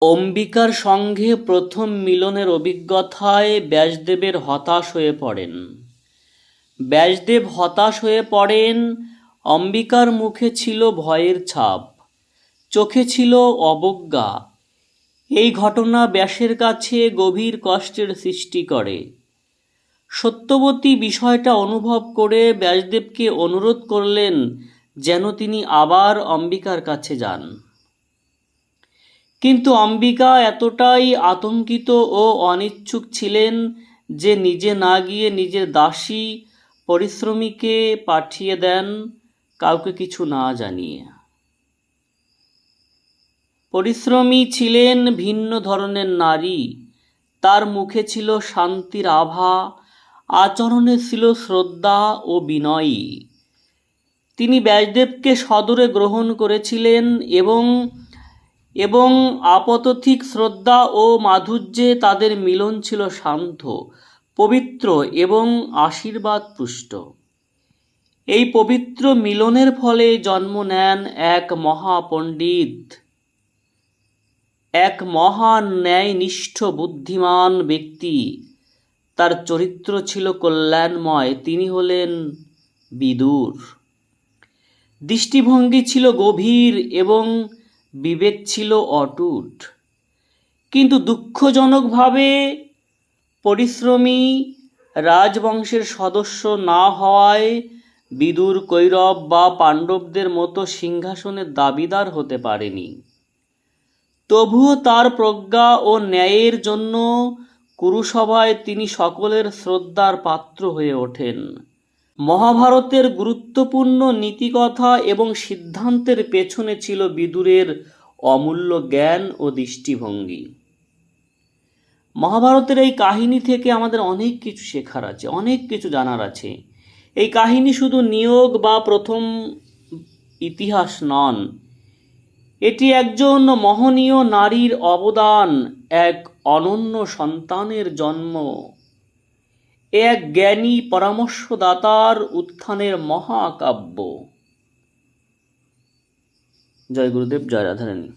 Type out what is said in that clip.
অম্বিকার সঙ্গে প্রথম মিলনের অভিজ্ঞতায় ব্যাসদেবের হতাশ হয়ে পড়েন। ব্যাসদেব হতাশ হয়ে পড়েন, অম্বিকার মুখে ছিল ভয়ের ছাপ, চোখে ছিল অবজ্ঞা। এই ঘটনা ব্যাসের কাছে গভীর কষ্টের সৃষ্টি করে। সত্যবতী বিষয়টা অনুভব করে ব্যাসদেবকে অনুরোধ করলেন যেন তিনি আবার অম্বিকার কাছে যান। কিন্তু অম্বিকা এতটাই আতঙ্কিত ও অনিচ্ছুক ছিলেন যে নিজে না গিয়ে নিজের দাসী পরিশ্রমীকে পাঠিয়ে দেন কাউকে কিছু না জানিয়ে। পরিশ্রমী ছিলেন ভিন্ন ধরনের নারী। তার মুখে ছিল শান্তির আভা, আচরণে ছিল শ্রদ্ধা ও বিনয়ী। তিনি ব্যাসদেবকে সদরে গ্রহণ করেছিলেন এবং এবং আপতথিক শ্রদ্ধা ও মাধুর্যে তাদের মিলন ছিল শান্ত, পবিত্র এবং আশীর্বাদ পুষ্ট এই পবিত্র মিলনের ফলে জন্ম নেন এক মহাপণ্ডিত, এক মহান ন্যায়নিষ্ঠ বুদ্ধিমান ব্যক্তি। তার চরিত্র ছিল কল্যাণময়, তিনি হলেন বিদুর। দৃষ্টিভঙ্গি ছিল গভীর এবং বিবেক ছিল অটুট। কিন্তু দুঃখজনকভাবে পরিশ্রমী রাজবংশের সদস্য না হওয়ায় বিদুর কৈরব বা পাণ্ডবদের মতো সিংহাসনের দাবিদার হতে পারেনি। তবুও তার প্রজ্ঞা ও ন্যায়ের জন্য কুরুসভায় তিনি সকলের শ্রদ্ধার পাত্র হয়ে ওঠেন। মহাভারতের গুরুত্বপূর্ণ নীতিকথা এবং সিদ্ধান্তের পেছনে ছিল বিদুরের অমূল্য জ্ঞান ও দৃষ্টিভঙ্গি। মহাভারতের এই কাহিনী থেকে আমাদের অনেক কিছু শেখার আছে, অনেক কিছু জানার আছে। এই কাহিনী শুধু নিয়োগ বা প্রথম ইতিহাস নন, এটি একজন মহনীয় নারীর অবদান, এক অনন্য সন্তানের জন্ম এক জ্ঞানী পরামর্শদাতার উত্থানের মহাকাব্য। জয় গুরুদেব জয় রাধারানী।